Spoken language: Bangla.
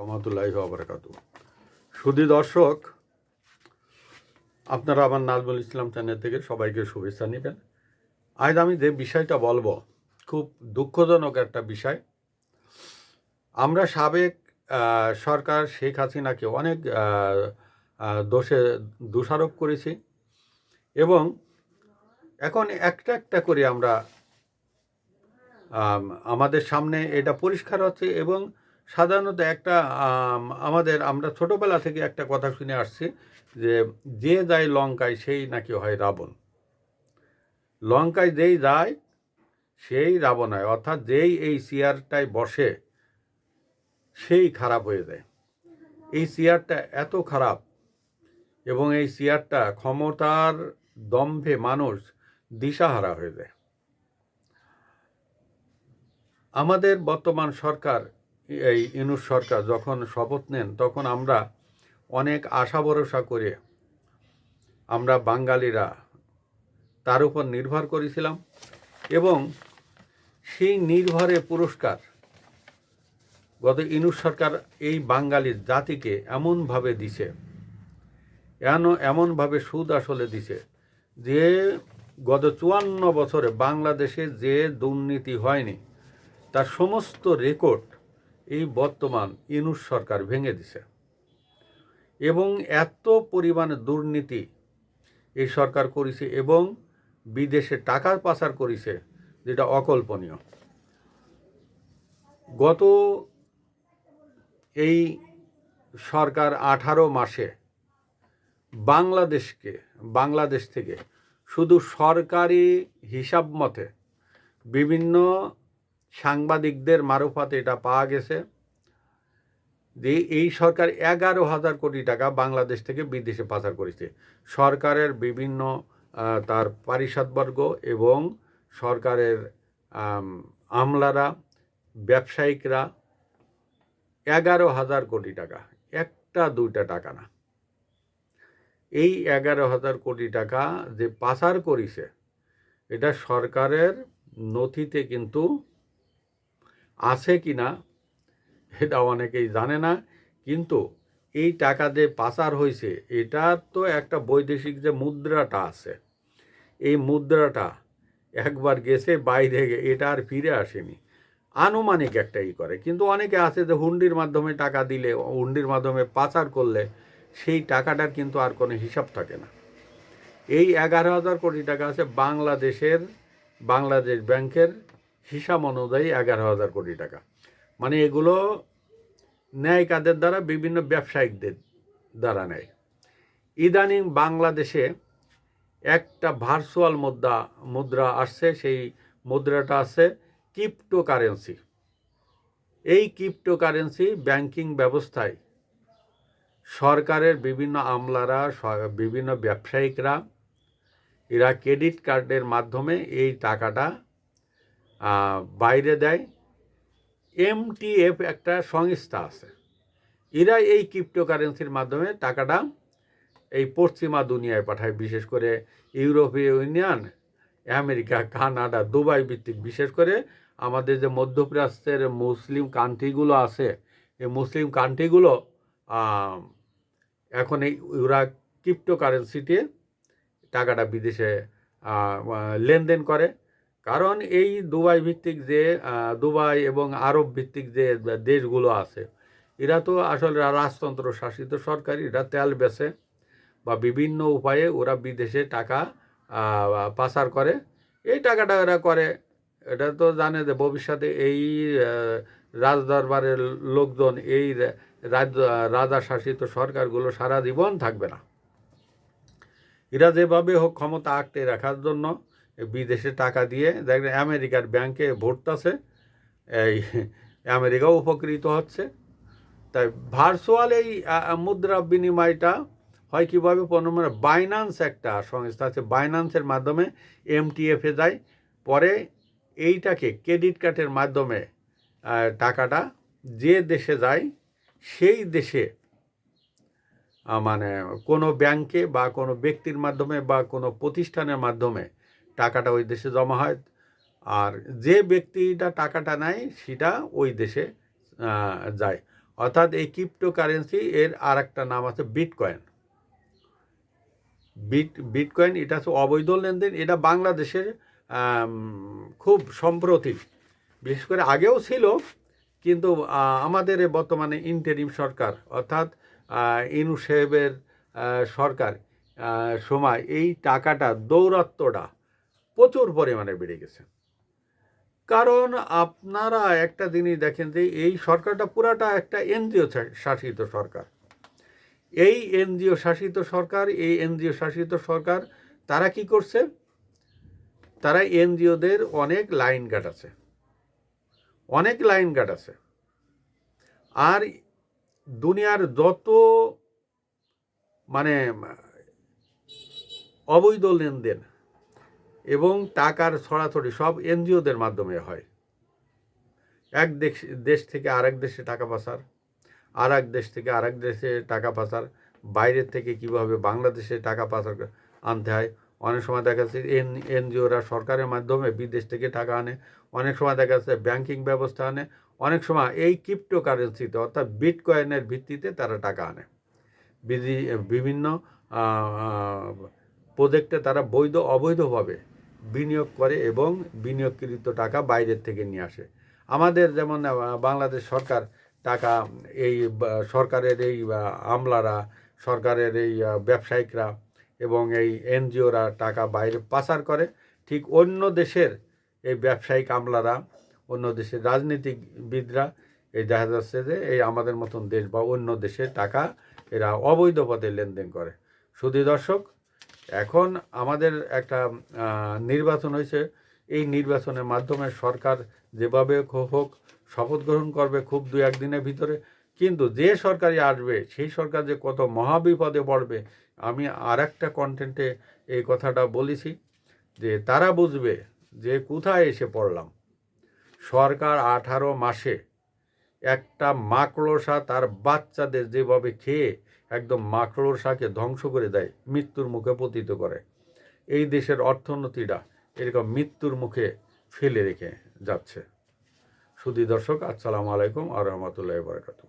রহমতুল্লাহ আবরাকাত সুদী দর্শক, আপনারা আমার নাজমুল ইসলাম চ্যানেল থেকে সবাইকে শুভেচ্ছা নেবেন। আজ আমি যে বিষয়টা বলব, খুব দুঃখজনক একটা বিষয়। আমরা সাবেক সরকার শেখ হাসিনাকে অনেক দোষে দোষারোপ করেছি এবং এখন একটা একটা করে আমরা আমাদের সামনে এটা পরিষ্কার হচ্ছে এবং সাধারণত একটা আমাদের, আমরা ছোটবেলা থেকে একটা কথা শুনে আসছি যে যে যায় লঙ্কায়, সেই নাকি হয় রাবণ। লঙ্কায় যেই যায়, সেই রাবণ হয়। অর্থাৎ যেই এই চেয়ারটায় বসে, সেই খারাপ হয়ে যায়। এই চেয়ারটা এত খারাপ এবং এই চেয়ারটা ক্ষমতার দম্ভে মানুষ দিশাহারা হয়ে যায়। আমাদের বর্তমান সরকার এই ইনুস সরকার যখন শপথ নেন, তখন আমরা অনেক আশা ভরসা করে আমরা বাঙালিরা তার উপর নির্ভর করেছিলাম এবং সেই নির্ভরে পুরস্কার গত ইনুস সরকার এই বাঙালির জাতিকে এমনভাবে দিছে, এন এমনভাবে সুদ আসলে দিছে যে গত চুয়ান্ন বছরে বাংলাদেশে যে দুর্নীতি হয়নি, তার সমস্ত রেকর্ড এই বর্তমান ইনুস সরকার ভেঙে দিছে। এবং এত পরিমাণে দুর্নীতি এই সরকার করেছে এবং বিদেশে টাকা পাচার করেছে, যেটা অকল্পনীয়। গত এই সরকার আঠারো মাসে বাংলাদেশকে, বাংলাদেশ থেকে শুধু সরকারি হিসাব মতে বিভিন্ন সাংবাদিকদের মারফত এটা পাওয়া গেছে যে এই সরকার এগারো হাজার কোটি টাকা বাংলাদেশ থেকে বিদেশে পাচার করেছে। সরকারের বিভিন্ন তার পারিষদবর্গ এবং সরকারের আমলারা, ব্যবসায়িকরা, এগারো হাজার কোটি টাকা, একটা, দুইটা টাকা না। এই এগারো হাজার কোটি টাকা যে পাচার করেছে, এটা সরকারের নথিতে কিন্তু আছে কি না এটা অনেকেই জানে না। কিন্তু এই টাকা যে পাচার হয়েছে এটার তো একটা বৈদেশিক যে মুদ্রাটা আছে, এই মুদ্রাটা একবার গেছে বাইরে এটা আর ফিরে আসেনি। আনুমানিক একটা ই করে, কিন্তু অনেকে আছে যে হুন্ডির মাধ্যমে টাকা দিলে, হুন্ডির মাধ্যমে পাচার করলে, সেই টাকাটার কিন্তু আর কোনো হিসাব থাকে না। এই এগারো হাজার কোটি টাকা আছে বাংলাদেশের, বাংলাদেশ ব্যাংকের হিসাব অনুযায়ী এগারো হাজার কোটি টাকা। মানে এগুলো ন্যায় কাদের দ্বারা? বিভিন্ন ব্যবসায়িকদের দ্বারা নেয়। ইদানিং বাংলাদেশে একটা ভার্চুয়াল মুদ্রা মুদ্রা আসছে, সেই মুদ্রাটা আছে ক্রিপ্টোকারেন্সি এই ক্রিপ্টোকারেন্সি ব্যাংকিং ব্যবস্থায় সরকারের বিভিন্ন আমলারা বিভিন্ন ব্যবসায়িকরা, এরা ক্রেডিট কার্ডের মাধ্যমে এই টাকাটা বাইরে দেয়। এমটিএফ একটা সংস্থা আছে। এরা এই ক্রিপ্টোকারেন্সির মাধ্যমে টাকাটা এই পশ্চিমা দুনিয়ায় পাঠায়, বিশেষ করে ইউরোপীয় ইউনিয়ন, আমেরিকা, কানাডা, দুবাই ভিত্তিক। বিশেষ করে আমাদের যে মধ্যপ্রাচ্যের মুসলিম কান্ট্রিগুলো আছে, এই মুসলিম কান্ট্রিগুলো এখন এই ওরা ক্রিপ্টোকারেন্সিতে টাকাটা বিদেশে লেনদেন করে। কারণ এই দুবাই ভিত্তিক যে দুবাই এবং আরব ভিত্তিক যে দেশগুলো আছে, এরা তো আসলে রাজতন্ত্র শাসিত সরকারি, এরা তেল বেচে বা বিভিন্ন উপায়ে ওরা বিদেশে টাকা পাচার করে। এই টাকাটা এরা করে। এটা তো জানে যে ভবিষ্যতে এই রাজদরবারের লোকজন, এই রাজা শাসিত সরকারগুলো সারা জীবন থাকবে না। এরা যেভাবে হোক ক্ষমতা আঁকড়ে রাখার জন্য বিদেশে টাকা দিয়ে দেখবেন আমেরিকার ব্যাংকে ভরতাছে এই আমেরিকাও উপকৃত হচ্ছে। তাই ভার্চুয়াল এই মুদ্রা বিনিময়টা হয় কীভাবে? পণ্য বাইনান্স একটা সংস্থা আছে বাইনান্সের মাধ্যমে এমটিএফে যায় পরে এইটাকে ক্রেডিট কার্ডের মাধ্যমে টাকাটা যে দেশে যায় সেই দেশে মানে কোনো ব্যাংকে বা কোনো ব্যক্তির মাধ্যমে বা কোনো প্রতিষ্ঠানের মাধ্যমে টাকাটা ওই দেশে জমা হয়। আর যে ব্যক্তিটা টাকাটা নেয়, সেটা ওই দেশে যায়। অর্থাৎ এই ক্রিপ্টোকারেন্সি এর আর একটা নাম আছে বিটকয়েন বিট বিটকয়েন এটা হচ্ছে অবৈধ লেনদেন, এটা বাংলাদেশের খুব সম্প্রতি। বিশেষ করে আগেও ছিল, কিন্তু আমাদের বর্তমানে ইন্টারিম সরকার, অর্থাৎ ইনু সাহেবের সরকার সময় এই টাকাটা, দৌরাত্মটা প্রচুর পরিমাণে বেড়ে গেছে। কারণ আপনারা একটা জিনিস দেখেন যে, এই সরকারটা পুরাটা একটা এনজিও শাসিত সরকার। এই এনজিও শাসিত সরকার, এই এনজিও শাসিত সরকার, তারা কি করছে? তারা এনজিওদের অনেক লাইন কাটাছে অনেক লাইন কাটাছে আর দুনিয়ার যত মানে অবৈধ লেনদেন এবং টাকার ছড়াছড়ি সব এনজিওদের মাধ্যমে হয়। এক দেশ দেশ থেকে আরেক দেশে টাকা পাচার আর এক দেশ থেকে আরেক দেশে টাকা পাচার, বাইরের থেকে কীভাবে বাংলাদেশে টাকা পাচার আনতে হয়। অনেক সময় দেখা যাচ্ছে এন, এনজিওরা সরকারের মাধ্যমে বিদেশ থেকে টাকা আনে, অনেক সময় দেখা যাচ্ছে ব্যাংকিং ব্যবস্থা আনে, অনেক সময় এই ক্রিপ্টো কারেন্সিতে অর্থাৎ বিটকয়েনের ভিত্তিতে তারা টাকা আনে। বিভিন্ন প্রজেক্টে তারা বৈধ, অবৈধভাবে বিনিয়োগ করে এবং বিনিয়োগকৃত টাকা বাইরের থেকে নিয়ে আসে। আমাদের যেমন বাংলাদেশ সরকার টাকা, এই সরকারের এই আমলারা, সরকারের এই ব্যবসায়িকরা এবং এই এনজিওরা টাকা বাইরে পাচার করে, ঠিক অন্য দেশের এই ব্যবসায়িক আমলারা, অন্য দেশের রাজনীতিবিদরা, এই দেখা যাচ্ছে যে এই আমাদের মতন দেশ বা অন্য দেশের টাকা এরা অবৈধ পথে লেনদেন করে। শুধু দর্শক এখন আমাদের একটা নির্বাচন হয়েছে। এই নির্বাচনের মাধ্যমে সরকার যেভাবে হোক শপথ গ্রহণ করবে খুব দু একদিনের ভিতরে। কিন্তু যে সরকারই আসবে, সেই সরকার যে কত মহাবিপদে পড়বে, আমি আর একটা কন্টেন্টে এই কথাটা বলেছি যে তারা বুঝবে যে কোথায় এসে পড়লাম। সরকার আঠারো মাসে একটা মাকড়সা তার বাচ্চাদের যেভাবে খেয়ে একদম মাকড়োর শাকে ধ্বংস করে দেয়, মৃত্যুর মুখে পতিত করে। এই দেশের অর্থনীতিটা এরকম মৃত্যুর মুখে ফেলে রেখে যাচ্ছে। সুদী দর্শক, আসসালামু আলাইকুম আ রহমতুল্লাহ বারকাতু